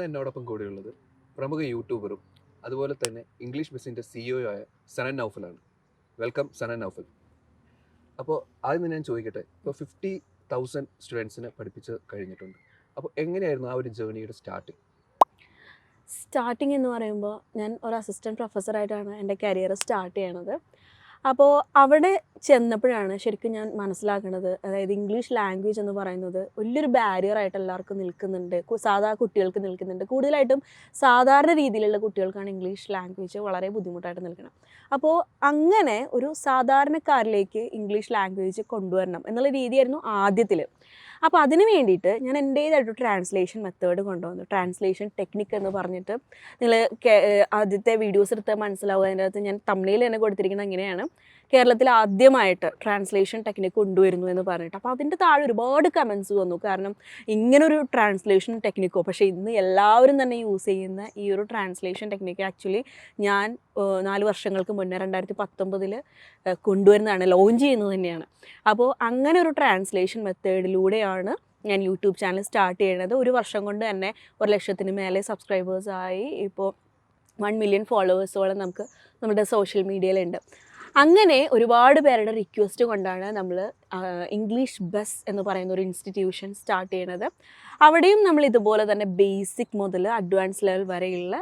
ഇന്ന് എന്നോടൊപ്പം കൂടെയുള്ളത് പ്രമുഖ യൂട്യൂബറും അതുപോലെ തന്നെ ഇംഗ്ലീഷ് ബിസിന്റെ സിഇഒ ആയ സനൻ നൗഫലാണ്. വെൽക്കം സനൻ നൗഫൽ. അപ്പോൾ ആദ്യം ഞാൻ ചോദിക്കട്ടെ ഇപ്പോൾ ഫിഫ്റ്റി തൗസൻഡ് സ്റ്റുഡൻസിനെ പഠിപ്പിച്ച് കഴിഞ്ഞിട്ടുണ്ട്. അപ്പോൾ എങ്ങനെയായിരുന്നു ആ ഒരു ജേർണിയുടെ സ്റ്റാർട്ടിങ് സ്റ്റാർട്ടിങ് എന്ന് പറയുമ്പോൾ ഞാൻ ഒരു അസിസ്റ്റന്റ് പ്രൊഫസറായിട്ടാണ് എന്റെ കരിയർ സ്റ്റാർട്ട് ചെയ്യണത്. അപ്പോൾ അവിടെ ചെന്നപ്പോഴാണ് ശരിക്കും ഞാൻ മനസ്സിലാക്കുന്നത് അതായത് ഇംഗ്ലീഷ് ലാംഗ്വേജ് എന്ന് പറയുന്നത് വലിയൊരു ബാരിയർ ആയിട്ട് എല്ലാവർക്കും നിൽക്കുന്നുണ്ട്. സാധാ കുട്ടികൾക്ക് നിൽക്കുന്നുണ്ട്. കൂടുതലായിട്ടും സാധാരണ രീതിയിലുള്ള കുട്ടികൾക്കാണ് ഇംഗ്ലീഷ് ലാംഗ്വേജ് വളരെ ബുദ്ധിമുട്ടായിട്ട് നിൽക്കണം അപ്പോൾ അങ്ങനെ ഒരു സാധാരണക്കാരിലേക്ക് ഇംഗ്ലീഷ് ലാംഗ്വേജ് കൊണ്ടുവരണം എന്നുള്ള രീതിയായിരുന്നു ആദ്യത്തിൽ അപ്പോൾ അതിന് വേണ്ടിയിട്ട് ഞാൻ എന്റേതായിട്ട് ട്രാൻസ്ലേഷൻ മെത്തേഡ് കൊണ്ടുവന്നു. ട്രാൻസ്ലേഷൻ ടെക്നിക്ക് എന്ന് പറഞ്ഞിട്ട് നിങ്ങൾ ആദ്യത്തെ വീഡിയോസ് എടുത്ത് മനസ്സിലാവുക. അതിന്റെ അകത്ത് ഞാൻ തമിഴിൽ തന്നെ കൊടുത്തിരിക്കുന്നത് എങ്ങനെയാണ് കേരളത്തിൽ ആദ്യമായിട്ട് ട്രാൻസ്ലേഷൻ ടെക്നിക്ക് കൊണ്ടുവരുന്നു എന്ന് പറഞ്ഞിട്ട്. അപ്പോൾ അതിന്റെ താഴെ ഒരുപാട് കമൻസ് വന്നു. കാരണം ഇങ്ങനൊരു ട്രാൻസ്ലേഷൻ ടെക്നിക്കോ പക്ഷേ ഇന്ന് എല്ലാവരും തന്നെ യൂസ് ചെയ്യുന്ന ഈ ഒരു ട്രാൻസ്ലേഷൻ ടെക്നിക്ക് ആക്ച്വലി ഞാൻ നാല് വർഷങ്ങൾക്ക് മുന്നേ രണ്ടായിരത്തി പത്തൊമ്പതിൽ കൊണ്ടുവരുന്നതാണ് ലോഞ്ച് ചെയ്യുന്നത് തന്നെയാണ്. അപ്പോൾ അങ്ങനെ ഒരു ട്രാൻസ്ലേഷൻ മെത്തേഡിലൂടെയാണ് ഞാൻ യൂട്യൂബ് ചാനൽ സ്റ്റാർട്ട് ചെയ്യണത്. ഒരു വർഷം കൊണ്ട് തന്നെ ഒരു ലക്ഷത്തിന് മേലെ സബ്സ്ക്രൈബേഴ്സായി ഇപ്പോൾ വൺ മില്യൺ ഫോളോവേഴ്സോളം നമുക്ക് നമ്മുടെ സോഷ്യൽ മീഡിയയിലുണ്ട് അങ്ങനെ ഒരുപാട് പേരുടെ റിക്വസ്റ്റ് കൊണ്ടാണ് നമ്മൾ ഇംഗ്ലീഷ് ബസ് എന്ന് പറയുന്ന ഒരു ഇൻസ്റ്റിറ്റ്യൂഷൻ സ്റ്റാർട്ട് ചെയ്യണത്. അവിടെയും നമ്മൾ ഇതുപോലെ തന്നെ ബേസിക് മുതൽ അഡ്വാൻസ് ലെവൽ വരെയുള്ള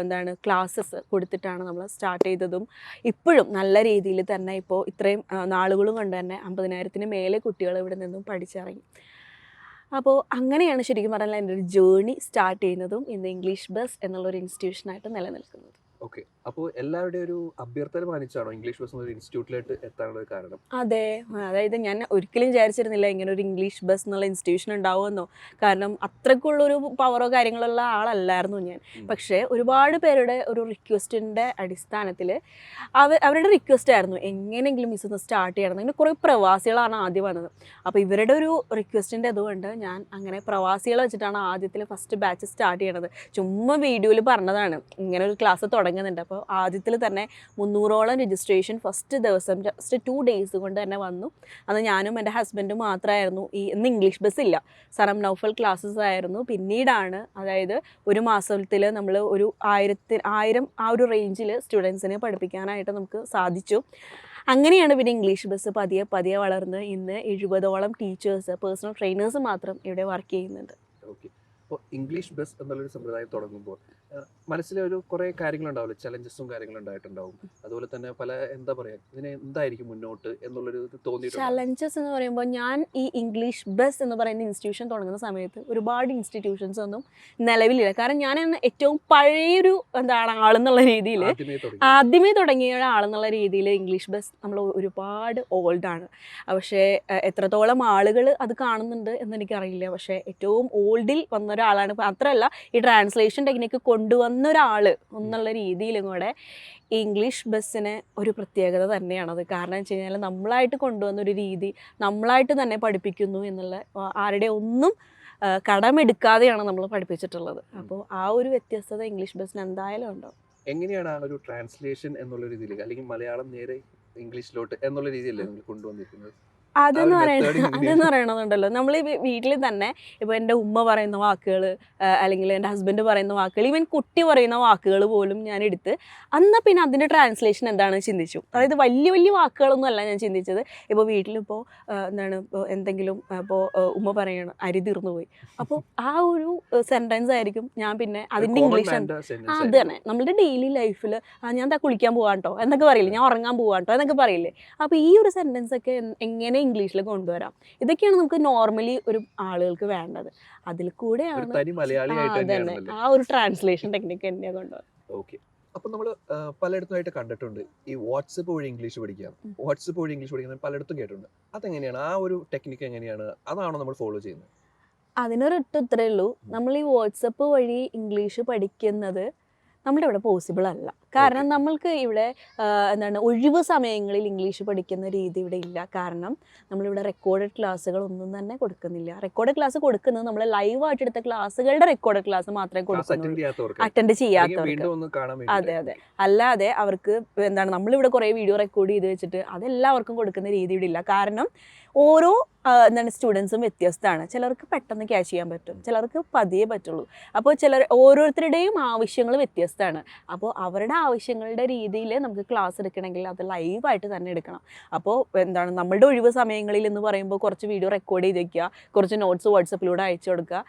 എന്താണ് ക്ലാസ്സസ് കൊടുത്തിട്ടാണ് നമ്മൾ സ്റ്റാർട്ട് ചെയ്തതും. ഇപ്പോഴും നല്ല രീതിയിൽ തന്നെ ഇപ്പോൾ ഇത്രയും നാളുകളും കൊണ്ട് തന്നെ അമ്പതിനായിരത്തിന് മേലെ കുട്ടികൾ ഇവിടെ നിന്നും പഠിച്ചിറങ്ങി. അപ്പോൾ അങ്ങനെയാണ് ശരിക്കും പറഞ്ഞാൽ എന്റെ ഒരു ജേർണി സ്റ്റാർട്ട് ചെയ്യുന്നതും ഇന്ന് ഇംഗ്ലീഷ് ബസ് എന്നുള്ളൊരു ഇൻസ്റ്റിറ്റ്യൂഷനായിട്ട് നിലനിൽക്കുന്നത്. ഓക്കെ. അപ്പോൾ എല്ലാവരുടെയും ഒരു അഭ്യർത്ഥന മാനിച്ചാണോ ഇംഗ്ലീഷ് ബസ് ഇൻസ്റ്റിറ്റ്യൂട്ടിലായിട്ട് എത്താനുള്ള കാരണം? അതെ. അതായത് ഞാൻ ഒരിക്കലും വിചാരിച്ചിരുന്നില്ല ഇങ്ങനെ ഒരു ഇംഗ്ലീഷ് ബസ് എന്നുള്ള ഇൻസ്റ്റിറ്റ്യൂഷൻ ഉണ്ടാവുമെന്നോ. കാരണം അത്രക്കുള്ളൊരു പവറോ കാര്യങ്ങളുള്ള ആളല്ലായിരുന്നു ഞാൻ. പക്ഷെ ഒരുപാട് പേരുടെ ഒരു റിക്വസ്റ്റിന്റെ അടിസ്ഥാനത്തിൽ അവ അവരുടെ റിക്വസ്റ്റ് ആയിരുന്നു എങ്ങനെയെങ്കിലും മിസ്സ് ഒന്ന് സ്റ്റാർട്ട് ചെയ്യണം അങ്ങനെ കുറേ പ്രവാസികളാണ് ആദ്യം വന്നത്. അപ്പോൾ ഇവരുടെ ഒരു റിക്വസ്റ്റിന്റെ അതുകൊണ്ട് ഞാൻ അങ്ങനെ പ്രവാസികളെ വെച്ചിട്ടാണ് ആദ്യത്തിൽ ഫസ്റ്റ് ബാച്ച് സ്റ്റാർട്ട് ചെയ്യണത്. ചുമ്മാ വീഡിയോയിൽ പറഞ്ഞതാണ്. ഇങ്ങനെ ഒരു ക്ലാസ് തുടങ്ങുന്നുണ്ട്. അപ്പോൾ ആദ്യത്തിൽ തന്നെ മുന്നൂറോളം രജിസ്ട്രേഷൻ ഫസ്റ്റ് ദിവസം ജസ്റ്റ് ടു ഡേയ്സ് കൊണ്ട് തന്നെ വന്നു. അന്ന് ഞാനും എന്റെ ഹസ്ബൻഡും മാത്രമായിരുന്നു. ഈ ഇന്ന് ഇംഗ്ലീഷ് ബസ് ഇല്ല. സറം നൗഫൽ ക്ലാസ്സസ് ആയിരുന്നു. പിന്നീടാണ് അതായത് ഒരു മാസത്തിൽ നമ്മൾ ഒരു ആയിരത്തി ആയിരം ആ ഒരു റേഞ്ചിൽ സ്റ്റുഡൻസിനെ പഠിപ്പിക്കാനായിട്ട് നമുക്ക് സാധിച്ചു. അങ്ങനെയാണ് പിന്നെ ഇംഗ്ലീഷ് ബസ് പതിയെ പതിയെ വളർന്ന് ഇന്ന് എഴുപതോളം ടീച്ചേഴ്സ് പേഴ്സണൽ ട്രെയിനേഴ്സ് മാത്രം ഇവിടെ വർക്ക് ചെയ്യുന്നുണ്ട്. അപ്പോൾ ഇംഗ്ലീഷ് ബസ് എന്നുള്ളൊരു സമ്പ്രദായം തുടങ്ങുമ്പോൾ മനസ്സിലെ ഒരു കുറേ കാര്യങ്ങളുണ്ടാവില്ല. ചലഞ്ചസും കാര്യങ്ങളും ഉണ്ടായിട്ടുണ്ടാവും അതുപോലെ തന്നെ പല എന്താ പറയാ ഇതിനെ എന്തായിരിക്കും മുന്നോട്ട് എന്നുള്ളൊരു തോന്നി തോന്നിയിട്ടുണ്ട്? ചലഞ്ചസ് എന്ന് പറയുമ്പോൾ ഞാൻ ഈ ഇംഗ്ലീഷ് ബസ് എന്ന് പറയുന്ന ഇൻസ്റ്റിറ്റ്യൂഷൻ തുടങ്ങുന്ന സമയത്ത് ഒരുപാട് ഇൻസ്റ്റിറ്റ്യൂഷൻസ് ഒന്നും നിലവിലില്ല. കാരണം ഞാൻ ഏറ്റവും പഴയൊരു എന്താണ് ആളെന്നുള്ള രീതിയിൽ ആദ്യമേ തുടങ്ങിയ ആളെന്നുള്ള രീതിയിൽ ഇംഗ്ലീഷ് ബസ് നമ്മൾ ഒരുപാട് ഓൾഡാണ് പക്ഷേ എത്രത്തോളം ആളുകൾ അത് കാണുന്നുണ്ട് എന്ന് എനിക്കറിയില്ല. പക്ഷേ ഏറ്റവും ഓൾഡിൽ വന്ന ഒരാളാണ്. മാത്രമല്ല ഈ ട്രാൻസ്ലേഷൻ ടെക്നിക്ക് കൊണ്ടുവന്ന ഒരാൾ എന്നുള്ള രീതിയിലും കൂടെ ഇംഗ്ലീഷ് ബസ്സിന് ഒരു പ്രത്യേകത തന്നെയാണത് കാരണം വെച്ച് കഴിഞ്ഞാൽ നമ്മളായിട്ട് കൊണ്ടുവന്നൊരു രീതി നമ്മളായിട്ട് തന്നെ പഠിപ്പിക്കുന്നു എന്നുള്ള ആരുടെ ഒന്നും കടമെടുക്കാതെയാണ് നമ്മൾ പഠിപ്പിച്ചിട്ടുള്ളത്. അപ്പോൾ ആ ഒരു വ്യത്യസ്തത ഇംഗ്ലീഷ് ബസ്സിന് എന്തായാലും ഉണ്ടോ? എങ്ങനെയാണ് ആ ഒരു ട്രാൻസ്ലേഷൻ എന്നുള്ള രീതിയിൽ അല്ലെങ്കിൽ മലയാളം നേരെ ഇംഗ്ലീഷിലോട്ട് എന്നുള്ള രീതിയിലല്ലേ കൊണ്ടുവന്നിരിക്കുന്നത്? അതെന്ന് ആ ഒരു പറയണ method അതെന്ന് പറയണതുണ്ടല്ലോ. നമ്മൾ വീട്ടിൽ തന്നെ ഇപ്പോൾ എന്റെ ഉമ്മ പറയുന്ന വാക്കുകൾ അല്ലെങ്കിൽ എന്റെ ഹസ്ബൻഡ് പറയുന്ന വാക്കുകൾ ഈവൻ കുട്ടി പറയുന്ന വാക്കുകൾ പോലും ഞാൻ എടുത്ത് അന്ന് പിന്നെ അതിന്റെ ട്രാൻസ്ലേഷൻ എന്താണ് ചിന്തിച്ചു. അതായത് വലിയ വലിയ വാക്കുകളൊന്നും അല്ല ഞാൻ ചിന്തിച്ചത്. ഇപ്പോൾ വീട്ടിലിപ്പോൾ എന്താണ് ഇപ്പോൾ എന്തെങ്കിലും ഇപ്പോൾ ഉമ്മ പറയണം അരി തീർന്നു പോയി. അപ്പോൾ ആ ഒരു സെന്റൻസ് ആയിരിക്കും ഞാൻ പിന്നെ അതിന്റെ ഇംഗ്ലീഷ് ആ, അത് തന്നെ. നമ്മുടെ ഡെയിലി ലൈഫിൽ ഞാൻ എന്താ കുളിക്കാൻ പോകാൻ കേട്ടോ എന്നൊക്കെ പറയില്ലേ? ഞാൻ ഉറങ്ങാൻ പോകാൻ കേട്ടോ എന്നൊക്കെ പറയില്ലേ? അപ്പോൾ ഈ ഒരു സെന്റൻസ് ഒക്കെ എൻ- എങ്ങനെ ഇംഗ്ലീഷിൽ കൊണ്ടുവരാം. ഇതൊക്കെയാണ് നമുക്ക് നോർമലി ഒരു ആളുകൾക്ക് വേണ്ടത്. അതിൽ കൂടെയാണ് ആ, ഒരു ട്രാൻസ്ലേഷൻ ടെക്നിക്ക് തന്നെയാണ് കൊണ്ടുവരുന്നത് അപ്പൊ നമ്മൾ പലയിടത്തുമായിട്ട് കണ്ടിട്ടുണ്ട്. ഈ വാട്സപ്പ് വഴി ഇംഗ്ലീഷ് പഠിക്കാം. വാട്സപ്പ് വഴി ഇംഗ്ലീഷ് പഠിക്കുന്നത് പലയിടത്തും കേട്ടിട്ടുണ്ട്. അതെങ്ങനെയാണ്? ആ ഒരു ടെക്നിക്ക് എങ്ങനെയാണ്? അതാണോ നമ്മൾ ഫോളോ ചെയ്യുന്നത്? അതിനൊരൊറ്റ ഉത്തരേ ഉള്ളൂ. നമ്മൾ ഈ വാട്സപ്പ് വഴി ഇംഗ്ലീഷ് പഠിക്കുന്നത് നമ്മുടെ ഇവിടെ പോസിബിൾ അല്ല. കാരണം നമ്മൾക്ക് ഇവിടെ എന്താണ് ഒഴിവ് സമയങ്ങളിൽ ഇംഗ്ലീഷ് പഠിക്കുന്ന രീതി ഇവിടെ ഇല്ല. കാരണം നമ്മളിവിടെ റെക്കോർഡഡ് ക്ലാസ്സുകൾ ഒന്നും തന്നെ കൊടുക്കുന്നില്ല. റെക്കോർഡ് ക്ലാസ് കൊടുക്കുന്നത് നമ്മൾ ലൈവായിട്ട് എടുത്ത ക്ലാസ്സുകളുടെ റെക്കോർഡ് ക്ലാസ് മാത്രമേ കൊടുക്കുന്നുള്ളൂ. അറ്റൻഡ് ചെയ്യാത്തവർക്ക്. അതെ അതെ. അല്ലാതെ അവർക്ക് എന്താണ് നമ്മളിവിടെ കുറേ വീഡിയോ റെക്കോർഡ് ചെയ്ത് വെച്ചിട്ട് അതെല്ലാവർക്കും കൊടുക്കുന്ന രീതി ഇവിടെ ഇല്ല. കാരണം ഓരോ എന്താണ് സ്റ്റുഡൻസും വ്യത്യസ്തമാണ്. ചിലർക്ക് പെട്ടെന്ന് ക്യാച്ച് ചെയ്യാൻ പറ്റും. ചിലർക്ക് പതിയെ പറ്റുള്ളൂ. അപ്പോൾ ചിലർ ഓരോരുത്തരുടെയും ആവശ്യങ്ങൾ വ്യത്യസ്തമാണ്. അപ്പോൾ അവരുടെ ആവശ്യങ്ങളുടെ രീതിയിൽ നമുക്ക് ക്ലാസ് എടുക്കണമെങ്കിൽ അത് ലൈവായിട്ട് തന്നെ എടുക്കണം. അപ്പോൾ എന്താണ് നമ്മളുടെ ഒഴിവ് സമയങ്ങളിൽ എന്ന് പറയുമ്പോൾ കുറച്ച് വീഡിയോ റെക്കോർഡ് ചെയ്ത് വയ്ക്കുക കുറച്ച് നോട്ട്സ് വാട്സപ്പിലൂടെ അയച്ചു കൊടുക്കുക.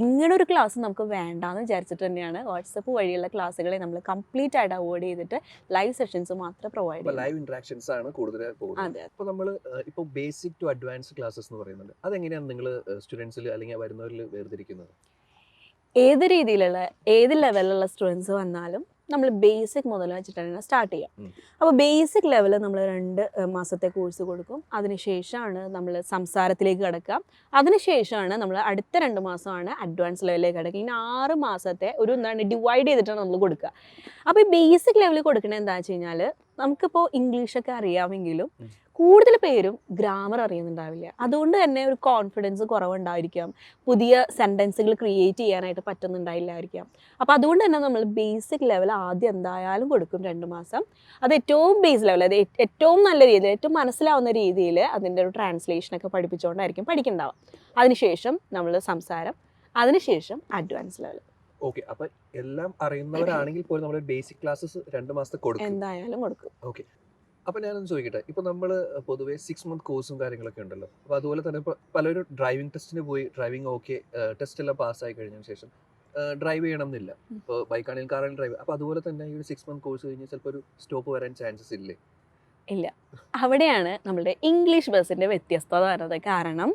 ഇങ്ങനൊരു ഒരു ക്ലാസ് നമുക്ക് വേണ്ടാന്ന് വിചാരിച്ചിട്ട് തന്നെയാണ് വാട്സപ്പ് വഴിയുള്ള ക്ലാസ്സുകളെ നമ്മൾ കംപ്ലീറ്റ് ആയിട്ട് അവോയ്ഡ് ചെയ്തിട്ട് ലൈവ് സെഷൻസ് മാത്രം പ്രൊവൈഡ് ചെയ്യുന്നത്. ലൈവ് ഇന്ററാക്ഷൻസ് ആണ് കൂടുതൽ അതെ അപ്പോൾ നമ്മൾ ഇപ്പോൾ ബേസിക് ടു അഡ്വാൻസ് ക്ലാസ്സസ് എന്ന് പറയുന്നുണ്ട്. അതെങ്ങനെയാണ് നിങ്ങൾ സ്റ്റുഡൻസിൽ അല്ലെങ്കിൽ വരുന്നവരിൽ വേർതിരിക്കുന്നത്? ഏത് രീതിയിലുള്ള ഏത് ലെവലിലുള്ള സ്റ്റുഡൻസ് വന്നാലും നമ്മൾ ബേസിക് മുതൽ വെച്ചിട്ടാണ് സ്റ്റാർട്ട് ചെയ്യുക. അപ്പോൾ ബേസിക് ലെവലിൽ നമ്മൾ രണ്ട് മാസത്തെ കോഴ്സ് കൊടുക്കും. അതിനുശേഷമാണ് നമ്മൾ സംസാരത്തിലേക്ക് കിടക്കുക അതിനുശേഷമാണ് നമ്മൾ അടുത്ത രണ്ട് മാസമാണ് അഡ്വാൻസ് ലെവലിലേക്ക് കിടക്കുക. ഇനി ആറ് മാസത്തെ ഒരു എന്താണ് ഡിവൈഡ് ചെയ്തിട്ടാണ് നമ്മൾ കൊടുക്കുക. അപ്പോൾ ഈ ബേസിക് ലെവലിൽ കൊടുക്കണത് എന്താ വെച്ച് കഴിഞ്ഞാൽ നമുക്കിപ്പോൾ ഇംഗ്ലീഷൊക്കെ അറിയാമെങ്കിലും. കൂടുതൽ പേരും ഗ്രാമർ അറിയുന്നുണ്ടാവില്ല. അതുകൊണ്ട് തന്നെ ഒരു കോൺഫിഡൻസ് കുറവുണ്ടായിരിക്കാം. പുതിയ സെന്റൻസുകൾ ക്രിയേറ്റ് ചെയ്യാനായിട്ട് പറ്റുന്നുണ്ടായില്ലായിരിക്കാം. അപ്പോൾ അതുകൊണ്ട് തന്നെ നമ്മൾ ബേസിക് ലെവൽ ആദ്യം എന്തായാലും കൊടുക്കും രണ്ട് മാസം. അത് ഏറ്റവും ബേസ് ലെവൽ അത് ഏറ്റവും നല്ല രീതിയിൽ ഏറ്റവും മനസ്സിലാവുന്ന രീതിയിൽ അതിന്റെ ഒരു ട്രാൻസ്ലേഷനൊക്കെ പഠിപ്പിച്ചുകൊണ്ടായിരിക്കും പഠിക്കുന്നുണ്ടാവുക അതിനുശേഷം നമ്മൾ സംസാരം. അതിനുശേഷം അഡ്വാൻസ് ലെവൽ ഓക്കെ അപ്പൊ എല്ലാം അറിയുന്നവരാണെങ്കിൽ പോലും നമ്മൾ ബേസിക് ക്ലാസ്സസ് രണ്ട് മാസത്തെ കൊടുക്കും. എന്തായാലും കൊടുക്കും. അപ്പൊ ഞാനൊന്ന് ചോദിക്കട്ടെ? ഇപ്പൊ നമ്മൾ പൊതുവേ സിക്സ് മന്ത് കോഴ്സും കാര്യങ്ങളൊക്കെ ഉണ്ടല്ലോ. അപ്പൊ അതുപോലെ തന്നെ ഇപ്പൊ പലരും ഡ്രൈവിംഗ് ടെസ്റ്റിന് പോയി ഡ്രൈവിംഗ് ഓക്കെ ടെസ്റ്റ് എല്ലാം പാസ്സായി കഴിഞ്ഞതിന് ശേഷം ഡ്രൈവ് ചെയ്യണം എന്നില്ല. ഇപ്പോൾ ബൈക്കാണെങ്കിൽ കാറാണെങ്കിൽ ഡ്രൈവ് അപ്പൊ അതുപോലെ തന്നെ ഈ ഒരു സിക്സ് മന്ത് കോഴ്സ് കഴിഞ്ഞ് ചിലപ്പോൾ ഒരു സ്റ്റോപ്പ് വരാൻ ചാൻസസ് ഇല്ലേ? ഇല്ല. അവിടെയാണ് നമ്മുടെ ഇംഗ്ലീഷ് ബസ്സിന്റെ വ്യത്യസ്തത വരുന്നത്. കാരണം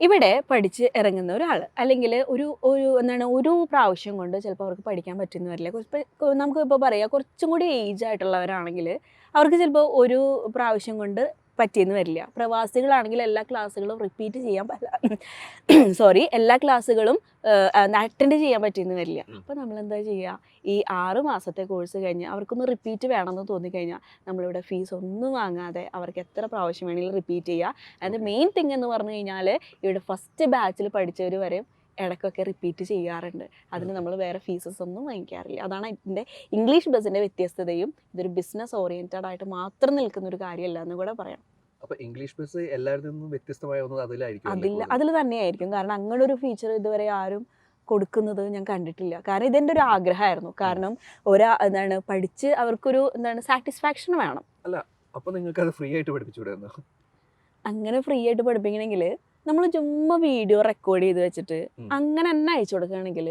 ഇവിടെ പഠിച്ച് ഇറങ്ങുന്ന ഒരാൾ അല്ലെങ്കിൽ ഒരു ഒരു എന്താണ് ഒരു പ്രാവശ്യം കൊണ്ട് ചിലപ്പോൾ അവർക്ക് പഠിക്കാൻ പറ്റുന്ന വരില്ല. നമുക്ക് ഇപ്പോൾ പറയാം കുറച്ചും കൂടി ഏജ് ആയിട്ടുള്ളവരാണെങ്കിൽ അവർക്ക് ചിലപ്പോൾ ഒരു പ്രാവശ്യം കൊണ്ട് പറ്റിയെന്ന് വരില്ല. പ്രവാസികളാണെങ്കിൽ എല്ലാ ക്ലാസ്സുകളും റിപ്പീറ്റ് ചെയ്യാൻ പറ്റില്ല. സോറി എല്ലാ ക്ലാസ്സുകളും അറ്റൻഡ് ചെയ്യാൻ പറ്റിയെന്ന് വരില്ല. അപ്പോൾ നമ്മൾ എന്താ ചെയ്യുക ഈ ആറ് മാസത്തെ കോഴ്സ് കഴിഞ്ഞ് അവർക്കൊന്ന് റിപ്പീറ്റ് വേണമെന്ന് തോന്നിക്കഴിഞ്ഞാൽ നമ്മളിവിടെ ഫീസ് ഒന്നും വാങ്ങാതെ അവർക്ക് എത്ര പ്രാവശ്യം വേണമെങ്കിലും റിപ്പീറ്റ് ചെയ്യുക അതിന്റെ മെയിൻ തിങ് എന്ന് പറഞ്ഞു കഴിഞ്ഞാൽ ഇവിടെ ഫസ്റ്റ് ബാച്ചിൽ പഠിച്ചവർ വരെ ഇടയ്ക്കൊക്കെ റിപ്പീറ്റ് ചെയ്യാറുണ്ട്. അതിന് നമ്മൾ വേറെ ഫീസസ് ഒന്നും വാങ്ങിക്കാറില്ല. അതാണ് ഇതിന്റെ ഇംഗ്ലീഷ് ബസ്സിന്റെ വ്യത്യസ്തതയും ഇതൊരു ബിസിനസ് ഓറിയന്റഡ് ആയിട്ട് മാത്രം നിൽക്കുന്ന ഒരു കാര്യമല്ല എന്ന് കൂടെ പറയാം. അപ്പോൾ ഇംഗ്ലീഷ് ബസ് എല്ലാവരിൽ നിന്നും വ്യത്യസ്തമായ ഒന്ന് അതിലായിരിക്കും അല്ലേ അതില്ല കൂടുതൽ? അതിൽ തന്നെയായിരിക്കും. കാരണം അങ്ങനെ ഒരു ഫീച്ചർ ഇതുവരെ ആരും കൊടുക്കുന്നത് ഞാൻ കണ്ടിട്ടില്ല. കാരണം ഇതെന്റെ ഒരു ആഗ്രഹമായിരുന്നു. കാരണം ഒരാ എന്താണ് പഠിച്ച് അവർക്കൊരു എന്താണ് സാറ്റിസ്ഫാക്ഷൻ വേണം. അല്ല അപ്പോൾ നിങ്ങൾക്ക് അത് ഫ്രീ ആയിട്ട് പഠിപ്പിച്ചു അങ്ങനെ ഫ്രീ ആയിട്ട് പഠിപ്പിക്കണമെങ്കിൽ നമ്മൾ ചുമ്മാ വീഡിയോ റെക്കോർഡ് ചെയ്ത് വെച്ചിട്ട് അങ്ങനെ തന്നെ അയച്ചു കൊടുക്കുകയാണെങ്കിൽ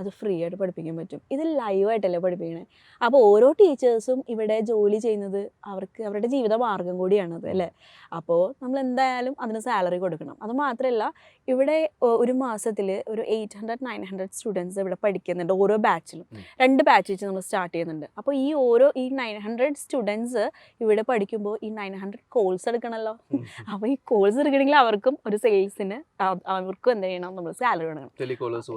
അത് ഫ്രീ ആയിട്ട് പഠിപ്പിക്കാൻ പറ്റും. ഇത് ലൈവ് ആയിട്ടല്ലേ പഠിപ്പിക്കണേ? അപ്പോൾ ഓരോ ടീച്ചേഴ്സും ഇവിടെ ജോലി ചെയ്യുന്നത് അവർക്ക് അവരുടെ ജീവിത മാർഗം കൂടിയാണത് അല്ലേ? അപ്പോൾ നമ്മൾ എന്തായാലും അതിന് സാലറി കൊടുക്കണം. അത് മാത്രമല്ല ഇവിടെ ഒരു മാസത്തിൽ ഒരു eight hundred nine hundred students ഇവിടെ പഠിക്കുന്നുണ്ട് ഓരോ ബാച്ചിലും രണ്ട് ബാച്ച് വെച്ച് നമ്മൾ സ്റ്റാർട്ട് ചെയ്യുന്നുണ്ട്. അപ്പോൾ ഈ ഓരോ ഈ നയൻ ഹൺഡ്രഡ് സ്റ്റുഡൻസ് ഇവിടെ പഠിക്കുമ്പോൾ ഈ നയൻ ഹൺഡ്രഡ് കോഴ്സ് എടുക്കണമല്ലോ അപ്പോൾ ഈ കോഴ്സ് എടുക്കണമെങ്കിൽ അവർക്കും ഒരു സെയിൽസിന് അവർക്കും എന്ത് ചെയ്യണം? നമ്മൾ സാലറി കൊടുക്കണം.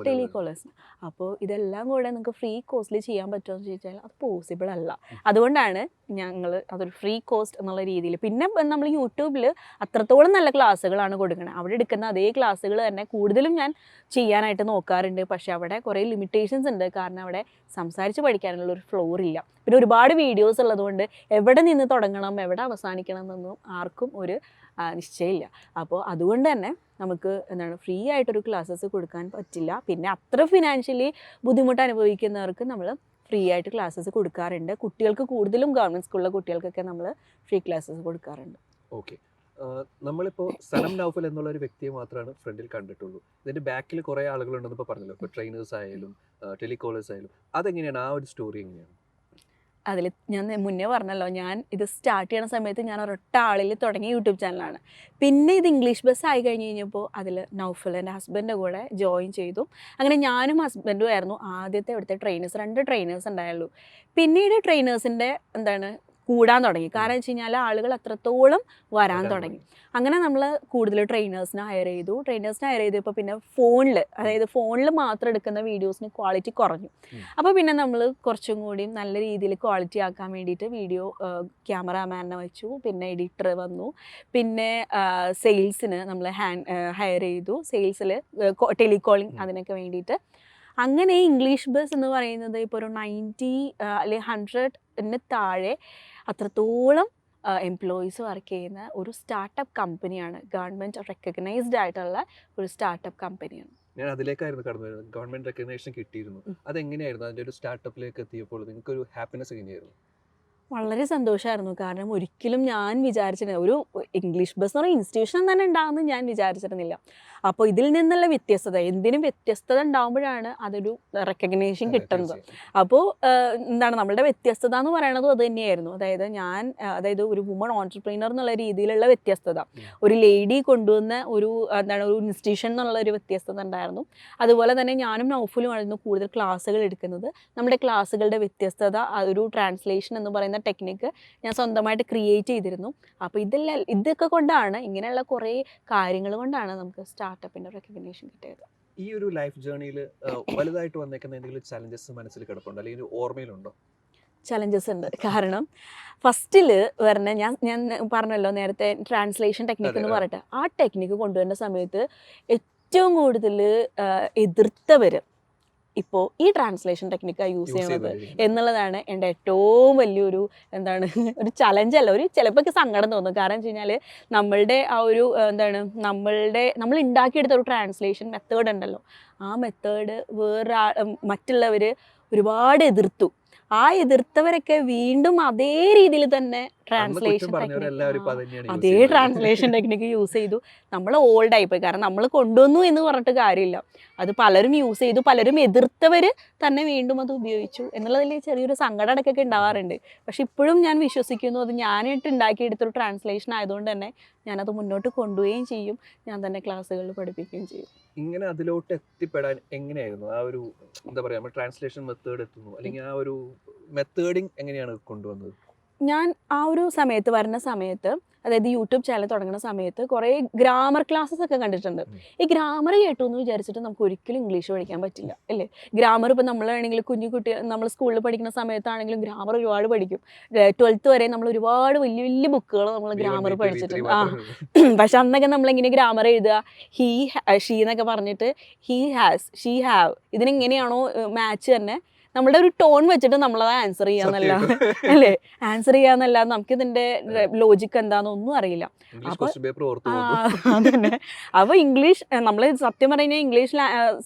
ടെലികോളേഴ്സ് അപ്പോൾ ഇതെല്ലാം കൂടെ നിങ്ങൾക്ക് ഫ്രീ കോസ്റ്റിൽ ചെയ്യാൻ പറ്റുമോ എന്ന് ചോദിച്ചാൽ അത് പോസിബിൾ അല്ല. അതുകൊണ്ടാണ് ഞങ്ങൾ അതൊരു ഫ്രീ കോസ്റ്റ് എന്നുള്ള രീതിയിൽ പിന്നെ നമ്മൾ യൂട്യൂബിൽ അത്രത്തോളം നല്ല ക്ലാസ്സുകളാണ് കൊടുക്കുന്നത് അവിടെ എടുക്കുന്ന അതേ ക്ലാസ്സുകൾ തന്നെ കൂടുതലും ഞാൻ ചെയ്യാനായിട്ട് നോക്കാറുണ്ട്. പക്ഷേ അവിടെ കുറേ ലിമിറ്റേഷൻസ് ഉണ്ട്. കാരണം അവിടെ സംസാരിച്ച് പഠിക്കാനുള്ള ഒരു ഫ്ലോർ ഇല്ല. പിന്നെ ഒരുപാട് വീഡിയോസ് ഉള്ളതുകൊണ്ട് എവിടെ നിന്ന് തുടങ്ങണം എവിടെ അവസാനിക്കണം എന്നൊന്നും ആർക്കും ഒരു നിശ്ചയമില്ല. അപ്പോൾ അതുകൊണ്ട് തന്നെ നമുക്ക് എന്താണ് ഫ്രീ ആയിട്ടൊരു ക്ലാസ്സസ് കൊടുക്കാൻ പറ്റില്ല. പിന്നെ അത്ര ഫിനാൻഷ്യലി ബുദ്ധിമുട്ട് അനുഭവിക്കുന്നവർക്ക് നമ്മൾ ഫ്രീ ആയിട്ട് ക്ലാസ്സസ് കൊടുക്കാറുണ്ട്. കുട്ടികൾക്ക് കൂടുതലും ഗവൺമെന്റ് സ്കൂളിലെ കുട്ടികൾക്കൊക്കെ നമ്മൾ ഫ്രീ ക്ലാസ്സസ് കൊടുക്കാറുണ്ട്. ഓക്കെ നമ്മളിപ്പോൾ സനം നൗഫൽ എന്നുള്ള ഒരു വ്യക്തിയെ മാത്രമാണ് ഫ്രണ്ടിൽ കണ്ടിട്ടുള്ളൂ. ഇതിന്റെ ബാക്കിൽ കുറേ ആളുകളുണ്ടെന്ന് ഇപ്പോൾ പറഞ്ഞല്ലോ. ഇപ്പോൾ ട്രെയിനേഴ്സ് ആയാലും ടെലികോളേഴ്സ് ആയാലും. അതെങ്ങനെയാണ്? ആ ഒരു സ്റ്റോറി എങ്ങനെയാണ്? അതിൽ ഞാൻ മുന്നേ പറഞ്ഞല്ലോ ഞാൻ ഇത് സ്റ്റാർട്ട് ചെയ്യണ സമയത്ത് ഞാൻ ഒരൊറ്റ ആളിൽ തുടങ്ങിയ യൂട്യൂബ് ചാനലാണ്. പിന്നെ ഇത് ഇംഗ്ലീഷ് ബസ് ആയി കഴിഞ്ഞ് കഴിഞ്ഞപ്പോൾ അതിൽ നൗഫൽ എന്റെ ഹസ്ബൻഡിന്റെ കൂടെ ജോയിൻ ചെയ്തു. അങ്ങനെ ഞാനും ഹസ്ബൻഡും ആയിരുന്നു. ആദ്യത്തെ ഇവിടുത്തെ ട്രെയിനേഴ്സ് രണ്ട് ട്രെയിനേഴ്സ് ഉണ്ടായുള്ളൂ. പിന്നീട് ട്രെയിനേഴ്സിന്റെ എന്താണ് കൂടാൻ തുടങ്ങി. കാരണം വെച്ച് കഴിഞ്ഞാൽ ആളുകൾ അത്രത്തോളം വരാൻ തുടങ്ങി. അങ്ങനെ നമ്മൾ കൂടുതൽ ട്രെയിനേഴ്സിനെ ഹയർ ചെയ്തു. ട്രെയിനേഴ്സിനെ ഹയർ ചെയ്തപ്പോൾ പിന്നെ ഫോണിൽ അതായത് ഫോണിൽ മാത്രം എടുക്കുന്ന വീഡിയോസിന് ക്വാളിറ്റി കുറഞ്ഞു. അപ്പോൾ പിന്നെ നമ്മൾ കുറച്ചും കൂടി നല്ല രീതിയിൽ ക്വാളിറ്റി ആക്കാൻ വേണ്ടിയിട്ട് വീഡിയോ ക്യാമറാമാനെ വെച്ചു. പിന്നെ എഡിറ്റർ വന്നു. പിന്നെ സെയിൽസിന് നമ്മൾ ഹാൻഡ് ഹയർ ചെയ്തു. സെയിൽസിൽ ടെലികോളിംഗ് ഉം. അതിനൊക്കെ വേണ്ടിയിട്ട്. അങ്ങനെ ഇംഗ്ലീഷ് ബസ് എന്ന് പറയുന്നത് ഇപ്പോൾ ഒരു നയന്റി അല്ലെങ്കിൽ ഹൺഡ്രഡിന് താഴെ അത്രത്തോളം എംപ്ലോയീസ് വർക്ക് ചെയ്യുന്ന ഒരു സ്റ്റാർട്ടപ്പ് കമ്പനിയാണ് ഗവൺമെന്റ് റെക്കഗ്നൈസ്ഡ് ആയിട്ടുള്ള ഒരു സ്റ്റാർട്ടപ്പ് കമ്പനിയാണ് ഞാൻ അതിലേക്കായിരുന്നു കടന്നു വരുന്നത്. ഗവൺമെന്റ് റെക്കഗ്നേഷൻ കിട്ടിയിരുന്നു. അതെങ്ങനെയായിരുന്നു? അതിന്റെ ഒരു സ്റ്റാർട്ടപ്പിലേക്ക് എത്തിയപ്പോൾ നിങ്ങൾക്ക് ഒരു ഹാപ്പിനെസ് എങ്ങനെയായിരുന്നു? വളരെ സന്തോഷമായിരുന്നു കാരണം ഒരിക്കലും ഞാൻ വിചാരിച്ചിരുന്ന ഒരു ഇംഗ്ലീഷ് ബസ് എന്ന് പറയുന്ന ഇൻസ്റ്റിറ്റ്യൂഷൻ തന്നെ ഉണ്ടാകുമെന്ന് ഞാൻ വിചാരിച്ചിരുന്നില്ല. അപ്പോൾ ഇതിൽ നിന്നുള്ള വ്യത്യസ്തത എന്തിനും വ്യത്യസ്തത ഉണ്ടാകുമ്പോഴാണ് അതൊരു റെക്കഗ്നേഷൻ കിട്ടുന്നത്. അപ്പോൾ എന്താണ് നമ്മളുടെ വ്യത്യസ്തത എന്ന് പറയുന്നത് അത് തന്നെയായിരുന്നു. അതായത് ഞാൻ അതായത് ഒരു വുമൺ ഓൺടർപ്രീനർ എന്നുള്ള രീതിയിലുള്ള വ്യത്യസ്തത. ഒരു ലേഡി കൊണ്ടുവന്ന ഒരു എന്താണ് ഒരു ഇൻസ്റ്റിറ്റ്യൂഷൻ എന്നുള്ള ഒരു വ്യത്യസ്തത ഉണ്ടായിരുന്നു. അതുപോലെ തന്നെ ഞാനും നൗഫുലുമായിരുന്നു കൂടുതൽ ക്ലാസ്സുകൾ എടുക്കുന്നത്. നമ്മുടെ ക്ലാസ്സുകളുടെ വ്യത്യസ്തത ഒരു ട്രാൻസ്ലേഷൻ എന്ന് പറയുന്ന ടെക്നിക്ക് ഞാൻ സ്വന്തമായിട്ട് ക്രിയേറ്റ് ചെയ്തിരുന്നു. അപ്പോൾ ഇതെല്ലാം ഇതൊക്കെ കൊണ്ടാണ് ഇങ്ങനെയുള്ള കുറേ കാര്യങ്ങൾ കൊണ്ടാണ് നമുക്ക് സ്റ്റാർട്ടപ്പിന്റെ റെക്കഗ്നേഷൻ കിട്ടിയത്. ഈ ഒരു ലൈഫ് ജേർണിയിൽ വലുതായിട്ട് വന്നേക്കുന്ന എന്തെങ്കിലും ചലഞ്ചസ് മനസ്സിൽ കിടപ്പുണ്ടോ? അല്ലെങ്കിൽ ഓർമ്മയിലുണ്ടോ? ചലഞ്ചസ് ഉണ്ട്. കാരണം ഫസ്റ്റിൽ വരുന്ന ഞാൻ ഞാൻ പറഞ്ഞല്ലോ നേരത്തെ ട്രാൻസ്ലേഷൻ ടെക്നിക്ക് എന്ന് പറഞ്ഞിട്ട്. പറയട്ടെ ആ ടെക്നിക്ക് കൊണ്ടുവരുന്ന സമയത്ത് ഏറ്റവും കൂടുതൽ എതിർത്തവർ ഇപ്പോൾ ഈ ട്രാൻസ്ലേഷൻ ടെക്നിക്കാണ് യൂസ് ചെയ്യുന്നത് എന്നുള്ളതാണ് എന്റെ ഏറ്റവും വലിയൊരു എന്താണ് ഒരു ചലഞ്ചല്ല ഒരു ചിലപ്പോൾ സങ്കടം തോന്നും. കാരണം വെച്ച് കഴിഞ്ഞാൽ നമ്മളുടെ ആ ഒരു എന്താണ് നമ്മളുടെ നമ്മൾ ഉണ്ടാക്കിയെടുത്ത ഒരു ട്രാൻസ്ലേഷൻ മെത്തേഡ് ഉണ്ടല്ലോ. ആ മെത്തേഡ് വേറെ മറ്റുള്ളവർ ഒരുപാട് എതിർത്തു. ആ എതിർത്തവരൊക്കെ വീണ്ടും അതേ രീതിയിൽ തന്നെ ട്രാൻസ്ലേഷൻ അതേ ട്രാൻസ്ലേഷൻ ടെക്നിക്ക് യൂസ് ചെയ്തു. നമ്മൾ ഓൾഡ് ആയിപ്പോയി കാരണം നമ്മൾ കൊണ്ടുവന്നു എന്ന് പറഞ്ഞിട്ട് കാര്യമില്ല. അത് പലരും യൂസ് ചെയ്തു. പലരും എതിർത്തവർ തന്നെ വീണ്ടും അത് ഉപയോഗിച്ചു എന്നുള്ളതിൽ ചെറിയൊരു സങ്കടം ഇടയ്ക്കൊക്കെ ഉണ്ടാവാറുണ്ട്. പക്ഷെ ഇപ്പോഴും ഞാൻ വിശ്വസിക്കുന്നു. അത് ഞാനായിട്ട് ഉണ്ടാക്കിയെടുത്തൊരു ട്രാൻസ്ലേഷൻ ആയതുകൊണ്ട് തന്നെ ഞാനത് മുന്നോട്ട് കൊണ്ടുപോവുകയും ചെയ്യും. ഞാൻ തന്നെ ക്ലാസ്സുകളിൽ പഠിപ്പിക്കുകയും ചെയ്യും. ഇങ്ങനെ അതിലോട്ട് എത്തിപ്പെടാൻ എങ്ങനെയായിരുന്നു? ആ ഒരു എന്താ പറയാ ട്രാൻസ്ലേഷൻ മെത്തേഡ് എത്തുന്നു. അല്ലെങ്കിൽ ആ ഒരു മെത്തേഡിങ് എങ്ങനെയാണ് കൊണ്ടുവന്നത്? ഞാൻ ആ ഒരു സമയത്ത് വരുന്ന സമയത്ത് അതായത് യൂട്യൂബ് ചാനൽ തുടങ്ങുന്ന സമയത്ത് കുറേ ഗ്രാമർ ക്ലാസ്സസ് ഒക്കെ കണ്ടിട്ടുണ്ട്. ഈ ഗ്രാമർ കേട്ടു എന്ന് വിചാരിച്ചിട്ട് നമുക്ക് ഒരിക്കലും ഇംഗ്ലീഷ് പഠിക്കാൻ പറ്റില്ല അല്ലേ? ഗ്രാമർ ഇപ്പോൾ നമ്മളാണെങ്കിൽ കുഞ്ഞു കുട്ടി നമ്മൾ സ്കൂളിൽ പഠിക്കുന്ന സമയത്താണെങ്കിലും ഗ്രാമർ ഒരുപാട് പഠിക്കും. ട്വൽത്ത് വരെ നമ്മൾ ഒരുപാട് വലിയ വലിയ ബുക്കുകൾ നമ്മൾ ഗ്രാമർ പഠിച്ചിട്ടുണ്ട്. ആ. പക്ഷെ അന്നൊക്കെ നമ്മളെങ്ങനെ ഗ്രാമർ എഴുതുക? ഹീ ഷീ എന്നൊക്കെ പറഞ്ഞിട്ട് ഹീ ഹാസ് ഷീ ഹാവ് ഇതിനെങ്ങനെയാണോ മാച്ച് തന്നെ നമ്മളുടെ ഒരു ടോൺ വെച്ചിട്ട് നമ്മളത് ആൻസർ ചെയ്യാന്നല്ല അല്ലേ? ആൻസർ ചെയ്യാന്നല്ല നമുക്ക് ഇതിന്റെ ലോജിക്ക് എന്താണെന്നൊന്നും അറിയില്ല. അപ്പൊ- അതന്നെ. ഇംഗ്ലീഷ് നമ്മൾ സത്യം പറഞ്ഞാൽ ഇംഗ്ലീഷ്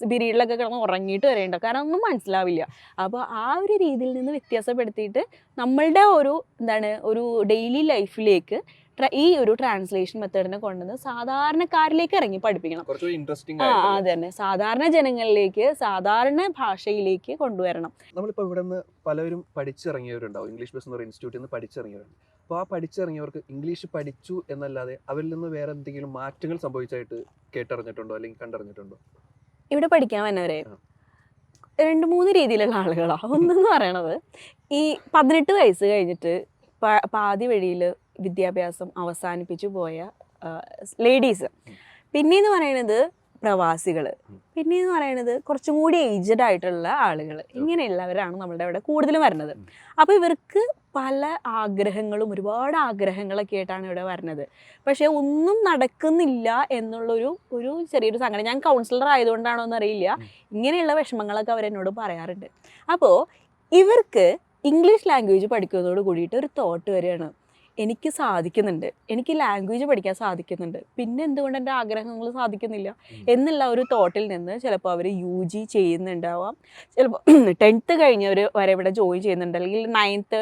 പീരീഡിലൊക്കെ കിടന്ന് ഉറങ്ങിയിട്ട് വരേണ്ട. കാരണം ഒന്നും മനസ്സിലാവില്ല. അപ്പോൾ ആ ഒരു രീതിയിൽ നിന്ന് വ്യത്യാസപ്പെടുത്തിയിട്ട് നമ്മളുടെ ഒരു എന്താണ് ഒരു ഡെയിലി ലൈഫിലേക്ക് ഈ ഒരു ട്രാൻസ്ലേഷൻ മെത്തേഡിനെ കൊണ്ടുവന്ന് സാധാരണക്കാരിലേക്ക് ഇറങ്ങി പഠിപ്പിക്കണം. ആ അത് തന്നെ. സാധാരണ ജനങ്ങളിലേക്ക് സാധാരണ ഭാഷയിലേക്ക് കൊണ്ടുവരണം. നമ്മളിപ്പോൾ ഇവിടെ നിന്ന് പലരും പഠിച്ചിറങ്ങിയവരുണ്ടാവും. ഇംഗ്ലീഷ് ബസ് എന്ന് പറയുന്ന ഇൻസ്റ്റിറ്റ്യൂട്ടിൽ നിന്ന് പഠിച്ചിറങ്ങിയവരുണ്ട്. അപ്പോൾ ആ പഠിച്ചിറങ്ങിയവർക്ക് ഇംഗ്ലീഷ് പഠിച്ചു എന്നല്ലാതെ അവരിൽ നിന്ന് വേറെ എന്തെങ്കിലും മാറ്റങ്ങൾ സംഭവിച്ചായിട്ട് കേട്ടറിഞ്ഞിട്ടുണ്ടോ? അല്ലെങ്കിൽ കണ്ടറിഞ്ഞിട്ടുണ്ടോ? ഇവിടെ പഠിക്കാൻ വന്നവരെ രണ്ട് മൂന്ന് രീതിയിലുള്ള ആളുകളാണ് ഒന്നെന്ന് പറയണത് ഈ പതിനെട്ട് വയസ്സ് കഴിഞ്ഞിട്ട് പാതി വഴിയിൽ വിദ്യാഭ്യാസം അവസാനിപ്പിച്ചു പോയ ലേഡീസ് പിന്നെയെന്ന് പറയണത് പ്രവാസികൾ. പിന്നെയെന്ന് പറയണത് കുറച്ചും കൂടി ഏജ്ഡ് ആയിട്ടുള്ള ആളുകൾ ഇങ്ങനെയുള്ളവരാണ് നമ്മളുടെ അവിടെ കൂടുതലും വരുന്നത്. അപ്പോൾ ഇവർക്ക് പല ആഗ്രഹങ്ങളും ഒരുപാട് ആഗ്രഹങ്ങളൊക്കെ ആയിട്ടാണ് ഇവിടെ വരുന്നത് പക്ഷേ ഒന്നും നടക്കുന്നില്ല എന്നുള്ളൊരു ഒരു ചെറിയൊരു സംഘടന ഞാൻ കൗൺസിലർ ആയതുകൊണ്ടാണോ എന്നറിയില്ല ഇങ്ങനെയുള്ള വിഷമങ്ങളൊക്കെ അവരെന്നോട് പറയാറുണ്ട്. അപ്പോൾ ഇവർക്ക് ഇംഗ്ലീഷ് ലാംഗ്വേജ് പഠിക്കുന്നതോട് കൂടിയിട്ട് ഒരു തോട്ട് വരികയാണ്. എനിക്ക് സാധിക്കുന്നുണ്ട്. എനിക്ക് ലാംഗ്വേജ് പഠിക്കാൻ സാധിക്കുന്നുണ്ട്. പിന്നെ എന്തുകൊണ്ട് എന്റെ ആഗ്രഹങ്ങൾ സാധിക്കുന്നില്ല. എന്നുള്ള ഒരു തോട്ടിൽ നിന്ന് ചിലപ്പോൾ അവർ യു ജി ചെയ്യുന്നുണ്ടാവാം. ചിലപ്പോൾ ടെൻത്ത് കഴിഞ്ഞവർ വരെ ഇവിടെ ജോയിൻ ചെയ്യുന്നുണ്ട്. അല്ലെങ്കിൽ നയൻത്ത്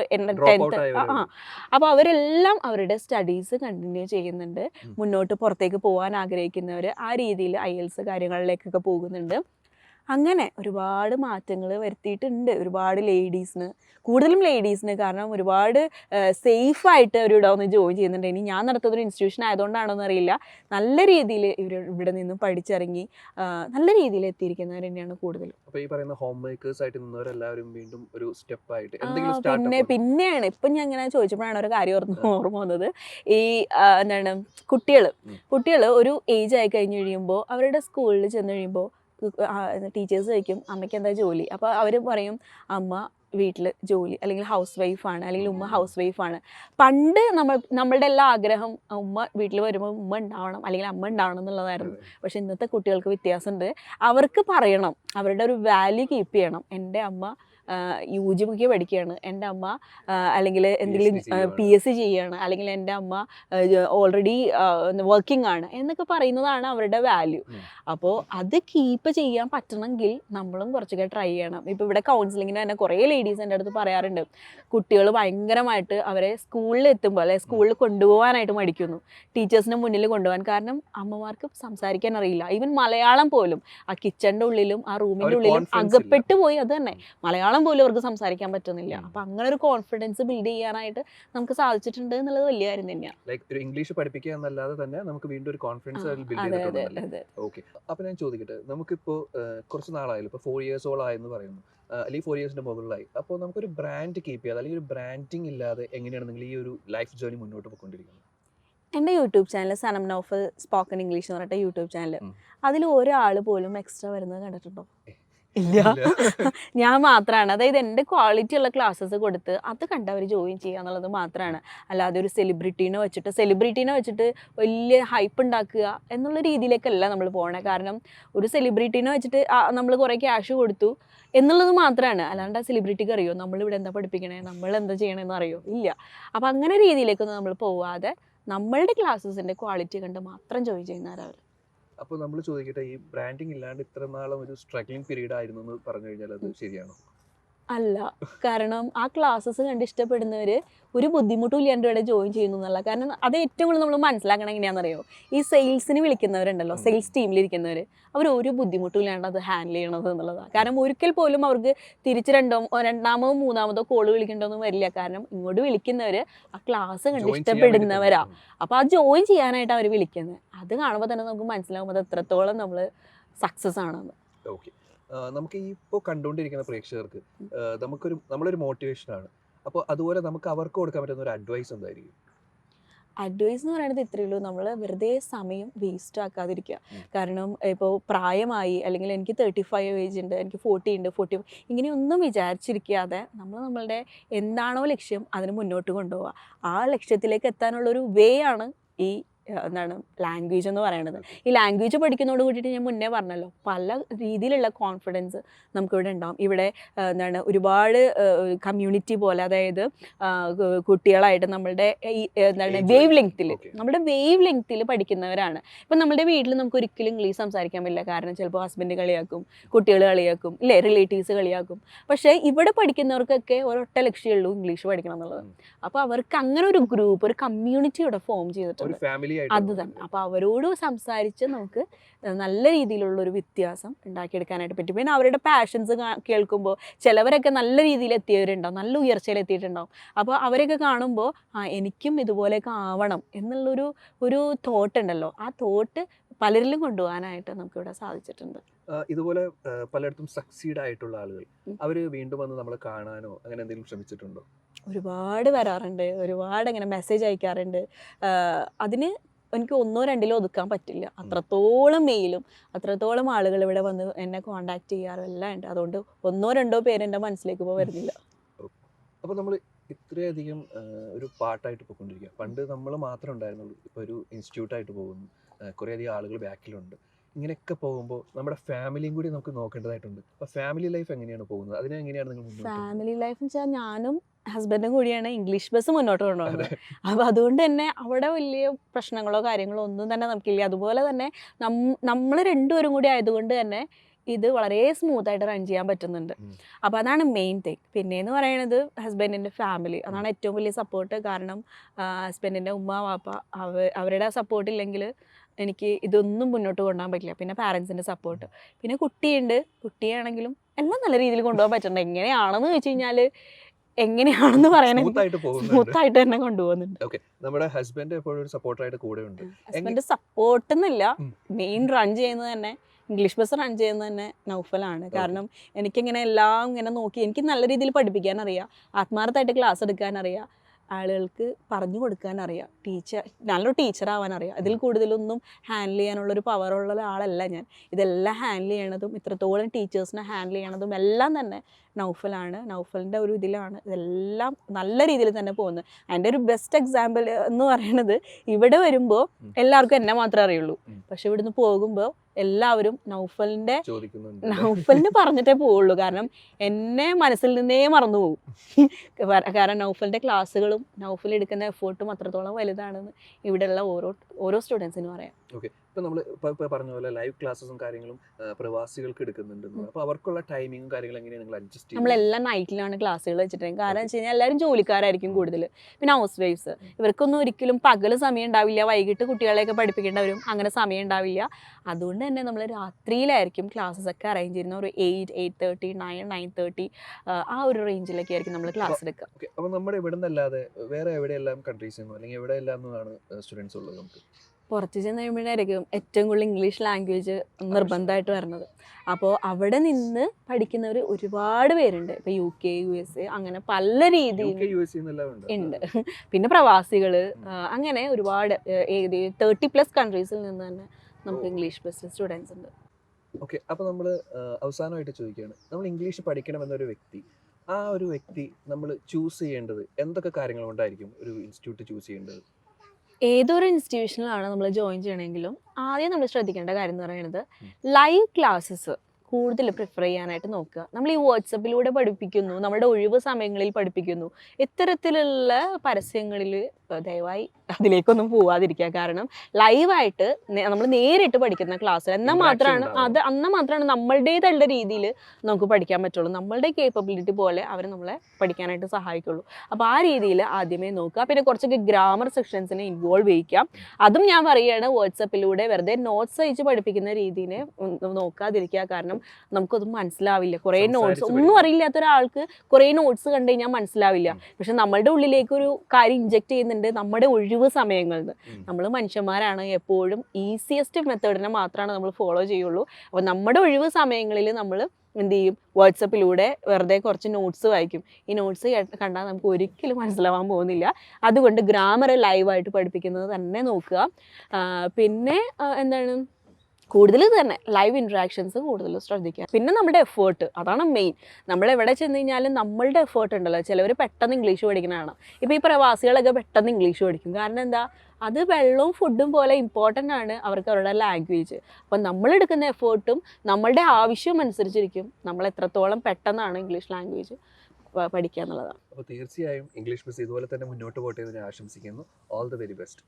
ടെൻത്ത് ആ. അപ്പോൾ അവരെല്ലാം അവരുടെ സ്റ്റഡീസ് കണ്ടിന്യൂ ചെയ്യുന്നുണ്ട്. മുന്നോട്ട് പുറത്തേക്ക് പോകാൻ ആഗ്രഹിക്കുന്നവർ ആ രീതിയിൽ ഐ എൽസ് കാര്യങ്ങളിലേക്കൊക്കെ പോകുന്നുണ്ട്. അങ്ങനെ ഒരുപാട് മാറ്റങ്ങൾ വരുത്തിയിട്ടുണ്ട്. ഒരുപാട് ലേഡീസിന് കൂടുതലും ലേഡീസിന് കാരണം ഒരുപാട് സേഫായിട്ട് അവർ ഇവിടെ വന്ന് ജോയിൻ ചെയ്യുന്നുണ്ട്. ഇനി ഞാൻ നടത്തുന്ന ഒരു ഇൻസ്റ്റിറ്റ്യൂഷൻ ആയതുകൊണ്ടാണോ എന്നറിയില്ല നല്ല രീതിയിൽ ഇവർ ഇവിടെ നിന്നും പഠിച്ചിറങ്ങി നല്ല രീതിയിൽ എത്തിയിരിക്കുന്നവർ തന്നെയാണ് കൂടുതലും. അപ്പോൾ ഈ പറയുന്ന ഹോം മേക്കേഴ്സ് ആയിട്ട് നിന്നവരെല്ലാവരും വീണ്ടും ഒരു സ്റ്റെപ്പ് ആയിട്ട് പിന്നെ പിന്നെയാണ്. ഇപ്പം ഞാൻ ഇങ്ങനെ ചോദിച്ചപ്പോഴാണ് ഒരു കാര്യം ഓർമ്മ ഓർമ്മ വന്നത്. ഈ എന്താണ് കുട്ടികൾ കുട്ടികൾ ഒരു ഏജ് ആയി കഴിഞ്ഞ് കഴിയുമ്പോൾ അവരുടെ സ്കൂളിൽ ചെന്ന് കഴിയുമ്പോൾ ടീച്ചേഴ്സ് ചോദിക്കും അമ്മയ്ക്ക് എന്താ ജോലി? അപ്പോൾ അവർ പറയും അമ്മ വീട്ടിൽ ജോലി അല്ലെങ്കിൽ ഹൗസ് വൈഫാണ് അല്ലെങ്കിൽ ഉമ്മ ഹൗസ് വൈഫാണ് പണ്ട് നമ്മൾ നമ്മളുടെ എല്ലാ ആഗ്രഹം ഉമ്മ വീട്ടിൽ വരുമ്പോൾ ഉമ്മ ഉണ്ടാവണം അല്ലെങ്കിൽ അമ്മ ഉണ്ടാവണം എന്നുള്ളതായിരുന്നു. പക്ഷെ ഇന്നത്തെ കുട്ടികൾക്ക് വ്യത്യാസമുണ്ട്. അവർക്ക് പറയണം അവരുടെ ഒരു വാല്യൂ കീപ്പ് ചെയ്യണം. എന്റെ അമ്മ യു ജിക്ക് പഠിക്കുകയാണ്. എന്റെ അമ്മ അല്ലെങ്കിൽ എന്തെങ്കിലും. പി എസ് സി ചെയ്യുകയാണ് അല്ലെങ്കിൽ എന്റെ അമ്മ ഓൾറെഡി വർക്കിംഗ് ആണ് എന്നൊക്കെ പറയുന്നതാണ് അവരുടെ വാല്യൂ. അപ്പോൾ അത് കീപ്പ് ചെയ്യാൻ പറ്റണമെങ്കിൽ നമ്മളും കുറച്ചൊക്കെ ട്രൈ ചെയ്യണം. ഇപ്പോൾ ഇവിടെ കൗൺസിലിങ്ങിന് തന്നെ കുറേ ലേഡീസ് എന്റെ അടുത്ത് പറയാറുണ്ട്. കുട്ടികൾ ഭയങ്കരമായിട്ട് അവരെ സ്കൂളിൽ എത്തുമ്പോൾ അല്ലെ സ്കൂളിൽ കൊണ്ടുപോകാനായിട്ട് മടിക്കുന്നു. ടീച്ചേഴ്സിന് മുന്നിൽ കൊണ്ടുപോകാൻ. കാരണം അമ്മമാർക്ക് സംസാരിക്കാൻ അറിയില്ല. ഈവൻ മലയാളം പോലും ആ കിച്ചണിന്റെ ഉള്ളിലും ആ റൂമിന്റെ ഉള്ളിലും. അകപ്പെട്ട് പോയി അത് തന്നെ. മലയാളം പോലും അവർക്ക് സംസാരിക്കാൻ പറ്റുന്നില്ല. അപ്പൊ അങ്ങനെ ഒരു കോൺഫിഡൻസ് ബിൽഡ് ചെയ്യാനായിട്ട് നമുക്ക് സാധിച്ചിട്ടുണ്ട് എന്നുള്ളത് വലിയ കാര്യം തന്നെയാണ്. ലൈക്ക് ഒരു ഇംഗ്ലീഷ് പഠിപ്പിക്കുക എന്നല്ലാതെ തന്നെ നമുക്ക് വീണ്ടും ഒരു കോൺഫിഡൻസ് ബിൽഡ് ഓക്കെ അപ്പൊ ഞാൻ ചോദിക്കട്ടെ നമുക്കിപ്പോ കുറച്ച് നാളായാലും ഇപ്പൊ ഫോർ ഇയേഴ്സോളം ആയെന്ന് പറയുന്നു. അല്ലെങ്കിൽ ഫോർ ഇയേഴ്സിന്റെ മുകളിലായി. അപ്പോൾ നമുക്കൊരു ബ്രാൻഡ് കീപ്പ് ചെയ്യാതെ അല്ലെങ്കിൽ ഒരു ബ്രാൻഡിങ് ഇല്ലാതെ എങ്ങനെയാണ് നിങ്ങൾ ഈ ഒരു ലൈഫ് ജേർണി മുന്നോട്ട് പോയിക്കൊണ്ടിരിക്കുന്നത്? എന്റെ YouTube channel Sanam Naufal spoken English എന്ന് പറഞ്ഞിട്ട് യൂട്യൂബ് ചാനൽ. അതിൽ ഒരാൾ പോലും എക്സ്ട്രാ വരുന്നത് കണ്ടിട്ടുണ്ടോ? ഇല്ല. ഞാൻ മാത്രമാണ് അതായത് എന്റെ ക്വാളിറ്റി ഉള്ള ക്ലാസ്സസ് കൊടുത്ത് അത് കണ്ട് അവർ ജോയിൻ ചെയ്യുക എന്നുള്ളത് മാത്രമാണ് അല്ലാതെ ഒരു സെലിബ്രിറ്റീനെ വെച്ചിട്ട് സെലിബ്രിറ്റീനെ വെച്ചിട്ട് വലിയ ഹൈപ്പ് ഉണ്ടാക്കുക എന്നുള്ള രീതിയിലേക്കല്ല നമ്മൾ പോകണേ കാരണം ഒരു സെലിബ്രിറ്റീനെ വെച്ചിട്ട് നമ്മൾ കുറേ ക്യാഷ് കൊടുത്തു എന്നുള്ളത് മാത്രമാണ് അല്ലാണ്ട് ആ സെലിബ്രിറ്റിക്ക് അറിയോ? നമ്മളിവിടെ എന്താ പഠിപ്പിക്കണേ? നമ്മൾ എന്താ ചെയ്യണമെന്ന് അറിയോ? ഇല്ല. അപ്പം അങ്ങനെ രീതിയിലേക്കൊന്നും നമ്മൾ പോവാതെ നമ്മളുടെ ക്ലാസ്സസിന്റെ ക്വാളിറ്റി കണ്ട് മാത്രം ജോയിൻ ചെയ്യുന്നവരവർ അപ്പോൾ നമ്മൾ ചോദിക്കട്ടെ ഈ ബ്രാൻഡിങ് ഇല്ലാണ്ട് ഇത്ര നാളും ഒരു സ്ട്രഗ്ലിംഗ് പീരീഡ് ആയിരുന്നു എന്ന് പറഞ്ഞു കഴിഞ്ഞാൽ അത് ശരിയാണോ? അല്ല. കാരണം ആ ക്ലാസ്സസ് കണ്ട് ഇഷ്ടപ്പെടുന്നവർ ഒരു ബുദ്ധിമുട്ടും ഇല്ലാണ്ട് ഇവിടെ ജോയിൻ ചെയ്യുന്നു എന്നുള്ള. കാരണം അത് ഏറ്റവും കൂടുതൽ നമ്മൾ മനസ്സിലാക്കണം എങ്ങനെയാണെന്നറിയോ ഈ സെയിൽസിന് വിളിക്കുന്നവരുണ്ടല്ലോ. സെയിൽസ് ടീമിലിരിക്കുന്നവർ അവർ ഒരു ബുദ്ധിമുട്ടും ഇല്ലാണ്ട് അത് ഹാൻഡിൽ ചെയ്യണത് എന്നുള്ളതാണ് കാരണം ഒരിക്കൽ പോലും അവർക്ക് തിരിച്ച് രണ്ടോ രണ്ടാമതോ മൂന്നാമതോ കോൾ വിളിക്കേണ്ടതൊന്നും വരില്ല. കാരണം ഇങ്ങോട്ട് വിളിക്കുന്നവർ ആ ക്ലാസ് കണ്ട് ഇഷ്ടപ്പെടുന്നവരാ. അപ്പോൾ ആ ജോയിൻ ചെയ്യാനായിട്ട് അവർ വിളിക്കുന്നത് അത് കാണുമ്പോൾ തന്നെ നമുക്ക് മനസ്സിലാകുമ്പോൾ അത് എത്രത്തോളം നമ്മൾ സക്സസ് ആണെന്ന്. ഓക്കെ നമുക്ക് ഈ ഇപ്പോൾ കണ്ടുകൊണ്ടിരിക്കുന്ന പ്രേക്ഷകർക്ക് നമുക്കൊരു നമ്മളൊരു മോട്ടിവേഷൻ ആണ്. അപ്പോൾ അതുപോലെ നമുക്ക് അവർക്ക് കൊടുക്കാൻ പറ്റുന്ന ഒരു അഡ്വൈസ് എന്തായിരിക്കും? അഡ്വൈസ് എന്ന് പറയുന്നത് ഇത്രയേ ഉള്ളൂ. നമ്മൾ വെറുതെ സമയം വേസ്റ്റ് ആക്കാതിരിക്കുക. കാരണം ഇപ്പോൾ പ്രായമായി അല്ലെങ്കിൽ എനിക്ക് തേർട്ടി ഫൈവ് ഏജ് ഉണ്ട് എനിക്ക് ഫോർട്ടി ഉണ്ട് ഫോർട്ടി ഇങ്ങനെയൊന്നും വിചാരിച്ചിരിക്കാതെ നമ്മൾ നമ്മളുടെ എന്താണോ ലക്ഷ്യം അതിന് മുന്നോട്ട് കൊണ്ടുപോവുക. ആ ലക്ഷ്യത്തിലേക്ക് എത്താനുള്ളൊരു വേ ആണ് ഈ എന്താണ് ലാംഗ്വേജ് എന്ന് പറയുന്നത് ഈ ലാംഗ്വേജ് പഠിക്കുന്നതോട് കൂടിയിട്ട് ഞാൻ മുന്നേ പറഞ്ഞല്ലോ പല രീതിയിലുള്ള കോൺഫിഡൻസ് നമുക്കിവിടെ ഉണ്ടാവും. ഇവിടെ എന്താണ് ഒരുപാട് കമ്മ്യൂണിറ്റി പോലെ അതായത് കുട്ടികളായിട്ട് നമ്മളുടെ ഈ എന്താണ് വേവ് ലെങ്ത്തിൽ. നമ്മുടെ വേവ് ലെങ്ത്തിൽ പഠിക്കുന്നവരാണ്. ഇപ്പം നമ്മുടെ വീട്ടിൽ നമുക്ക് ഒരിക്കലും ഇംഗ്ലീഷ് സംസാരിക്കാൻ പറ്റില്ല. കാരണം ചിലപ്പോൾ ഹസ്ബൻഡ് കളിയാക്കും കുട്ടികൾ കളിയാക്കും ഇല്ലേ റിലേറ്റീവ്സ് കളിയാക്കും. പക്ഷേ ഇവിടെ പഠിക്കുന്നവർക്കൊക്കെ ഒരൊറ്റ ലക്ഷ്യമുള്ളൂ ഇംഗ്ലീഷ് പഠിക്കണം എന്നുള്ളത്. അപ്പോൾ അവർക്ക് അങ്ങനെ ഒരു ഗ്രൂപ്പ് ഒരു കമ്മ്യൂണിറ്റി ഇവിടെ ഫോം ചെയ്തിട്ടുണ്ട്. അത് തന്നെ. അപ്പോൾ അവരോട് സംസാരിച്ച് നമുക്ക് നല്ല രീതിയിലുള്ള ഒരു വ്യത്യാസം ഉണ്ടാക്കിയെടുക്കാനായിട്ട് പറ്റും. പിന്നെ അവരുടെ പാഷൻസ് കേൾക്കുമ്പോൾ ചിലവരൊക്കെ നല്ല രീതിയിൽ എത്തിയവരുണ്ടാവും നല്ല ഉയർച്ചയിൽ എത്തിയിട്ടുണ്ടാവും അപ്പോൾ അവരൊക്കെ കാണുമ്പോൾ ആ എനിക്കും ഇതുപോലെയൊക്കെ ആവണം എന്നുള്ളൊരു ഒരു തോട്ട് ഉണ്ടല്ലോ. ആ തോട്ട് പലരിലും കൊണ്ടുപോകാനായിട്ട് നമുക്കിവിടെ സാധിച്ചിട്ടുണ്ട്. ഇതുപോലെ പലയിടത്തും സക്സീഡ് ആയിട്ടുള്ള ആളുകൾ. അവർ വീണ്ടും വന്ന് നമ്മളെ കാണാനോ അങ്ങനെ എന്തെങ്കിലും ശ്രമിച്ചിട്ടുണ്ടോ? ഒരുപാട് വരാറുണ്ട്. ഒരുപാട് അങ്ങനെ മെസ്സേജ് അയക്കാറുണ്ട്. അതിന് എനിക്ക് ഒന്നോ രണ്ടിലോ ഒതുക്കാൻ പറ്റില്ല. അത്രത്തോളം മെയിലും അത്രത്തോളം ആളുകൾ ഇവിടെ വന്ന് എന്നെ കോണ്ടാക്ട് ചെയ്യാറും എല്ലാം ഉണ്ട്. അതുകൊണ്ട് ഒന്നോ രണ്ടോ പേര് എന്റെ മനസ്സിലേക്ക് ഇപ്പോൾ വരുന്നില്ല. അപ്പോൾ നമ്മൾ ഇത്രയധികം ഒരു പാട്ടായിട്ട് പോയിക്കൊണ്ടിരിക്കുക. പണ്ട് നമ്മൾ മാത്രമേ ഉണ്ടായിരുന്നുള്ളൂ. ഇപ്പോൾ ഒരു ഇൻസ്റ്റിറ്റ്യൂട്ടായിട്ട് പോകുന്നു. കുറേയധികം ആളുകൾ ബാക്കിലുണ്ട്. ഇങ്ങനെയൊക്കെ പോകുമ്പോൾ നമ്മുടെ ഫാമിലിയും കൂടി നമുക്ക് നോക്കേണ്ടതായിട്ടുണ്ട്. അപ്പോൾ ഫാമിലി ലൈഫ് എങ്ങനെയാണ് പോകുന്നത്? അതിനെ എങ്ങനെയാണ് നിങ്ങൾ ഫാമിലി ലൈഫ് എന്ന് വെച്ചാൽ ഞാനും ഹസ്ബൻഡും കൂടിയാണ് ഇംഗ്ലീഷ് ബസ് മുന്നോട്ട് കൊണ്ടുപോകുന്നത് അപ്പോൾ അതുകൊണ്ട് തന്നെ അവിടെ വലിയ പ്രശ്നങ്ങളോ കാര്യങ്ങളോ ഒന്നും തന്നെ നമുക്കില്ല. അതുപോലെ തന്നെ നമ്മൾ രണ്ടുപേരും കൂടി ആയതുകൊണ്ട് തന്നെ ഇത് വളരെ സ്മൂത്ത് ആയിട്ട് റൺ ചെയ്യാൻ പറ്റുന്നുണ്ട്. അപ്പോൾ അതാണ് മെയിൻ തിങ് പിന്നെയെന്ന് പറയുന്നത് ഹസ്ബൻഡിന്റെ ഫാമിലി അതാണ് ഏറ്റവും വലിയ സപ്പോർട്ട് കാരണം ഹസ്ബൻഡിന്റെ ഉമ്മ വാപ്പ അവ അവരുടെ സപ്പോർട്ട് ഇല്ലെങ്കിൽ എനിക്ക് ഇതൊന്നും മുന്നോട്ട് കൊണ്ടുപോകാൻ പറ്റില്ല. പിന്നെ പാരൻസിന്റെ സപ്പോർട്ട് പിന്നെ കുട്ടിയുണ്ട്. കുട്ടിയാണെങ്കിലും എല്ലാം നല്ല രീതിയിൽ കൊണ്ടുപോകാൻ പറ്റുന്നുണ്ട്. എങ്ങനെയാണെന്ന് ചോദിച്ചു കഴിഞ്ഞാൽ എങ്ങനെയാണെന്ന് പറയാനായിട്ട് സ്മൂത്തായിട്ട് തന്നെ കൊണ്ടുപോകുന്നുണ്ട്. നമ്മുടെ ഹസ്ബൻഡ് എപ്പോഴും ഒരു സപ്പോർട്ടറായിട്ട് കൂടെ ഉണ്ട്. ഹസ്ബൻഡ് സപ്പോർട്ട് എന്നില്ല മെയിൻ റൺ ചെയ്യുന്നത് തന്നെ ഇംഗ്ലീഷ് ബസ് റൺ ചെയ്യുന്നത് തന്നെ നൗഫലാണ്. കാരണം എനിക്കിങ്ങനെ എല്ലാം ഇങ്ങനെ നോക്കി എനിക്ക് നല്ല രീതിയിൽ പഠിപ്പിക്കാൻ അറിയാം ആത്മാർത്ഥമായിട്ട് ക്ലാസ് എടുക്കാൻ അറിയാം ആളുകൾക്ക് പറഞ്ഞു കൊടുക്കാൻ അറിയാം ടീച്ചർ നല്ലൊരു ടീച്ചർ ആവാൻ അറിയാം അതിൽ കൂടുതലൊന്നും ഹാൻഡിൽ ചെയ്യാനുള്ളൊരു പവറുള്ള ആളല്ല ഞാൻ. ഇതെല്ലാം ഹാൻഡിൽ ചെയ്യണതും ഇത്രത്തോളം ടീച്ചേഴ്സിനെ ഹാൻഡിൽ ചെയ്യണതും എല്ലാം തന്നെ നൗഫലാണ്. നൗഫലിന്റെ ഒരു ഇതിലാണ് ഇതെല്ലാം നല്ല രീതിയിൽ തന്നെ പോകുന്നത്. അതിന്റെ ഒരു ബെസ്റ്റ് എക്സാമ്പിൾ എന്ന് പറയുന്നത് ഇവിടെ വരുമ്പോൾ എല്ലാവർക്കും എന്നെ മാത്രമേ അറിയുള്ളൂ. പക്ഷെ ഇവിടുന്ന് പോകുമ്പോൾ എല്ലാവരും നൗഫലിന്റെ നൗഫലിന് പറഞ്ഞിട്ടേ പോവുള്ളൂ. കാരണം എന്നെ മനസ്സിൽ നിന്നേ മറന്നു പോകും. കാരണം നൗഫലിന്റെ ക്ലാസ്സുകളും നൗഫൽ എടുക്കുന്ന എഫേർട്ടും അത്രത്തോളം വലുതാണെന്ന് ഇവിടെയുള്ള ഓരോ ഓരോ സ്റ്റുഡൻസിനും അറിയാം. ഓക്കെ. ഇപ്പൊ നമ്മൾ പറഞ്ഞ പോലെ ലൈവ് ക്ലാസ്സും കാര്യങ്ങളും പ്രവാസികൾക്ക് എടുക്കുന്നുണ്ട് അപ്പൊ അവർക്കുള്ള ടൈമിങ്ങും കാര്യങ്ങളും എങ്ങനെയാണ് നിങ്ങൾ അഡ്ജസ്റ്റ് നമ്മളെല്ലാം നൈറ്റിലാണ് ക്ലാസ്സുകൾ വെച്ചിട്ടുണ്ടെങ്കിൽ കാരണം വെച്ച് കഴിഞ്ഞാൽ എല്ലാവരും ജോലിക്കാരായിരിക്കും കൂടുതൽ പിന്നെ ഹൗസ് വൈഫ്സ്. ഇവർക്കൊന്നും ഒരിക്കലും പകൽ സമയം ഉണ്ടാവില്ല. വൈകിട്ട് കുട്ടികളെയൊക്കെ പഠിപ്പിക്കേണ്ടവരും അങ്ങനെ സമയം ഉണ്ടാവില്ല. അതുകൊണ്ട് തന്നെ നമ്മൾ രാത്രിയിലായിരിക്കും ക്ലാസ്സസ് ഒക്കെ അറേഞ്ച് ചെയ്യുന്ന ഒരു eight eight thirty nine nine thirty ആ ഒരു റേഞ്ചിലൊക്കെ ആയിരിക്കും നമ്മൾ ക്ലാസ് എടുക്കുക അപ്പോൾ അപ്പൊ നമ്മുടെ ഇവിടെ നിന്നല്ലാതെ വേറെ എവിടെയെല്ലാം കൺട്രീസിൽ നിന്നോ അല്ലെങ്കിൽ എവിടെയെല്ലാം സ്റ്റുഡൻസ് ഉള്ളത് നമുക്ക്? പുറത്ത് ചെന്ന് കഴിയുമ്പോഴായിരിക്കും ഏറ്റവും കൂടുതൽ ഇംഗ്ലീഷ് ലാംഗ്വേജ് നിർബന്ധമായിട്ട് വരുന്നത്. അപ്പോൾ അവിടെ നിന്ന് പഠിക്കുന്നവർ ഒരുപാട് പേരുണ്ട്. ഇപ്പോൾ U K U S A അങ്ങനെ പല രീതിയിൽ ഉണ്ട്. പിന്നെ പ്രവാസികൾ അങ്ങനെ ഒരുപാട് തേർട്ടി പ്ലസ് കൺട്രീസിൽ നിന്ന് തന്നെ നമുക്ക് ഇംഗ്ലീഷ് പ്ലസ് സ്റ്റുഡൻസ് ഉണ്ട്. ഓക്കെ അപ്പോൾ നമ്മൾ അവസാനമായിട്ട് ചോദിക്കുകയാണ്. നമ്മൾ ഇംഗ്ലീഷ് പഠിക്കണം എന്നൊരു വ്യക്തി ആ ഒരു വ്യക്തി നമ്മൾ ചൂസ് ചെയ്യേണ്ടത് എന്തൊക്കെ കാര്യങ്ങൾ കൊണ്ടായിരിക്കും ഒരു ഇൻസ്റ്റിറ്റ്യൂട്ട് ചൂസ് ചെയ്യേണ്ടത്? ഏതൊരു ഇൻസ്റ്റിറ്റ്യൂഷനിലാണ് നമ്മൾ ജോയിൻ ചെയ്യണമെങ്കിലും ആദ്യം നമ്മൾ ശ്രദ്ധിക്കേണ്ട കാര്യം എന്ന് പറയുന്നത് ലൈവ് ക്ലാസ്സസ് കൂടുതൽ പ്രിഫർ ചെയ്യാനായിട്ട് നോക്കുക. നമ്മൾ ഈ വാട്സപ്പിലൂടെ പഠിപ്പിക്കുന്നു നമ്മുടെ ഒഴിവ് സമയങ്ങളിൽ പഠിപ്പിക്കുന്നു. ഇത്തരത്തിലുള്ള പരസ്യങ്ങളിൽ ദയവായി അതിലേക്കൊന്നും പോവാതിരിക്കുക. കാരണം ലൈവായിട്ട് നമ്മൾ നേരിട്ട് പഠിക്കുന്ന ക്ലാസ് എന്നാൽ മാത്രമാണ്. അത് എന്നാൽ മാത്രമാണ് നമ്മളുടേതുള്ള രീതിയിൽ നമുക്ക് പഠിക്കാൻ പറ്റുള്ളൂ. നമ്മളുടെ കേപ്പബിലിറ്റി പോലെ അവർ നമ്മളെ പഠിക്കാനായിട്ട് സഹായിക്കുള്ളൂ. അപ്പോൾ ആ രീതിയിൽ ആദ്യമേ നോക്കുക. പിന്നെ കുറച്ചൊക്കെ ഗ്രാമർ സെക്ഷൻസിനെ ഇൻവോൾവ് ചെയ്യിക്കാം. അതും ഞാൻ പറയുകയാണ് വാട്സപ്പിലൂടെ വെറുതെ നോട്ട്സ് അയച്ച് പഠിപ്പിക്കുന്ന ഒന്ന് നോക്കാതിരിക്കുക. കാരണം നമുക്കൊന്നും മനസ്സിലാവില്ല. കുറേ നോട്ട്സ് ഒന്നും അറിയില്ലാത്ത ഒരാൾക്ക് കുറേ നോട്ട്സ് കണ്ടു കഴിഞ്ഞാൽ മനസ്സിലാവില്ല. പക്ഷെ നമ്മളുടെ ഉള്ളിലേക്ക് ഒരു കാര്യം ഇഞ്ചെക്ട് ചെയ്യുന്നുണ്ട് നമ്മുടെ ഒഴിവ് സമയങ്ങളിൽ. നിന്ന് നമ്മൾ മനുഷ്യന്മാരാണ് എപ്പോഴും ഈസിയസ്റ്റ് മെത്തേഡിനെ മാത്രമാണ് നമ്മൾ ഫോളോ ചെയ്യുള്ളൂ. അപ്പോൾ നമ്മുടെ ഒഴിവ് സമയങ്ങളിൽ നമ്മൾ എന്ത് ചെയ്യും? വാട്സപ്പിലൂടെ വെറുതെ കുറച്ച് നോട്ട്സ് വായിക്കും. ഈ നോട്ട്സ് കണ്ടാൽ നമുക്ക് ഒരിക്കലും മനസ്സിലാവാൻ പോകുന്നില്ല. അതുകൊണ്ട് ഗ്രാമർ ലൈവായിട്ട് പഠിപ്പിക്കുന്നത് തന്നെ നോക്കുക. പിന്നെ എന്താണ്? കൂടുതൽ തന്നെ. ലൈവ് ഇൻട്രാക്ഷൻസ് കൂടുതൽ ശ്രദ്ധിക്കുക. പിന്നെ നമ്മുടെ എഫേർട്ട് അതാണ് മെയിൻ നമ്മൾ എവിടെ ചെന്ന് കഴിഞ്ഞാലും നമ്മളുടെ എഫേർട്ട് ഉണ്ടല്ലോ. ചിലവർ പെട്ടെന്ന് ഇംഗ്ലീഷ് പഠിക്കുന്നതാണ്. ഇപ്പോൾ ഈ പ്രവാസികളൊക്കെ പെട്ടെന്ന് ഇംഗ്ലീഷ് പഠിക്കും. കാരണം എന്താ? അത് വെള്ളവും ഫുഡും പോലെ ഇമ്പോർട്ടന്റ് ആണ് അവർക്ക് അവരുടെ ലാംഗ്വേജ് അപ്പം നമ്മളെടുക്കുന്ന എഫേർട്ടും നമ്മളുടെ ആവശ്യവും അനുസരിച്ചിരിക്കും. നമ്മൾ എത്രത്തോളം പെട്ടെന്നാണ് ഇംഗ്ലീഷ് ലാംഗ്വേജ് പഠിക്കുക എന്നുള്ളതാണ്. അപ്പോൾ തീർച്ചയായും ഇംഗ്ലീഷ് മിസ് ഇതുപോലെ തന്നെ മുന്നോട്ട് പോട്ടെ എന്ന് ആശംസിക്കുന്നു. ഓൾ ദ വെരി ബെസ്റ്റ്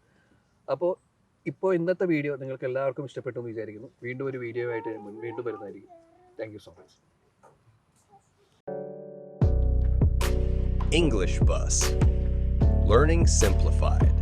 അപ്പോൾ ഇപ്പോൾ ഇന്നത്തെ വീഡിയോ നിങ്ങൾക്ക് എല്ലാവർക്കും ഇഷ്ടപ്പെട്ടു എന്ന് വിചാരിക്കുന്നു വീണ്ടും ഒരു വീഡിയോ ആയിട്ട് വീണ്ടും വരുന്നതായിരിക്കും thank you so much English Bus. Learning Simplified.